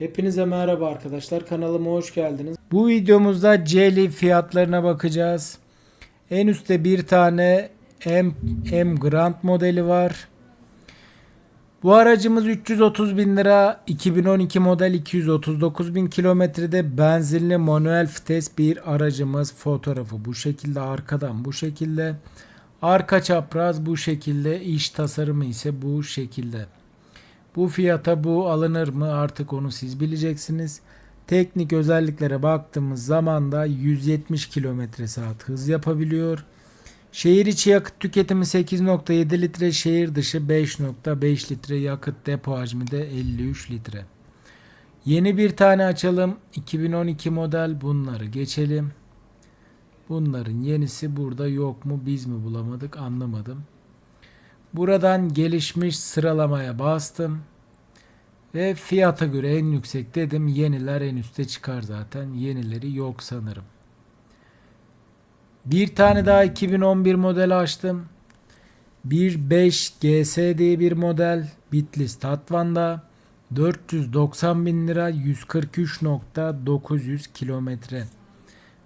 Hepinize merhaba arkadaşlar. Kanalıma hoş geldiniz. Bu videomuzda Jelly fiyatlarına bakacağız. En üstte bir tane M, M Grand modeli var. Bu aracımız 330 bin lira. 2012 model 239 bin kilometrede benzinli manuel vites bir aracımız. Fotoğrafı bu şekilde arkadan bu şekilde. Arka çapraz bu şekilde. iç tasarımı ise bu şekilde. Bu fiyata bu alınır mı artık onu siz bileceksiniz. Teknik özelliklere baktığımız zaman da 170 km saat hız yapabiliyor. Şehir içi yakıt tüketimi 8.7 litre, şehir dışı 5.5 litre, yakıt depo hacmi de 53 litre. Yeni bir tane açalım. 2012 model bunları geçelim. Bunların yenisi burada yok mu biz mi bulamadık anlamadım. Buradan gelişmiş sıralamaya bastım. Ve fiyata göre en yüksek dedim. Yeniler en üste çıkar zaten. Yenileri yok sanırım. Bir tane daha 2011 model açtım. 1.5 GS diye bir model. Bitlis Tatvan'da. 490 bin lira 143.900 kilometre.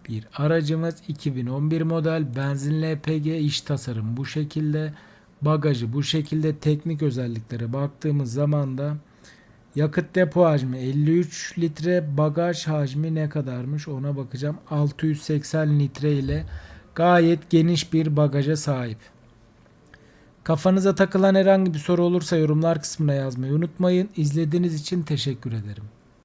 Bir aracımız 2011 model benzinli LPG iç tasarım bu şekilde. Bagajı bu şekilde teknik özelliklere baktığımız zaman da yakıt depo hacmi 53 litre bagaj hacmi ne kadarmış ona bakacağım 680 litre ile gayet geniş bir bagaja sahip. Kafanıza takılan herhangi bir soru olursa yorumlar kısmına yazmayı unutmayın. İzlediğiniz için teşekkür ederim.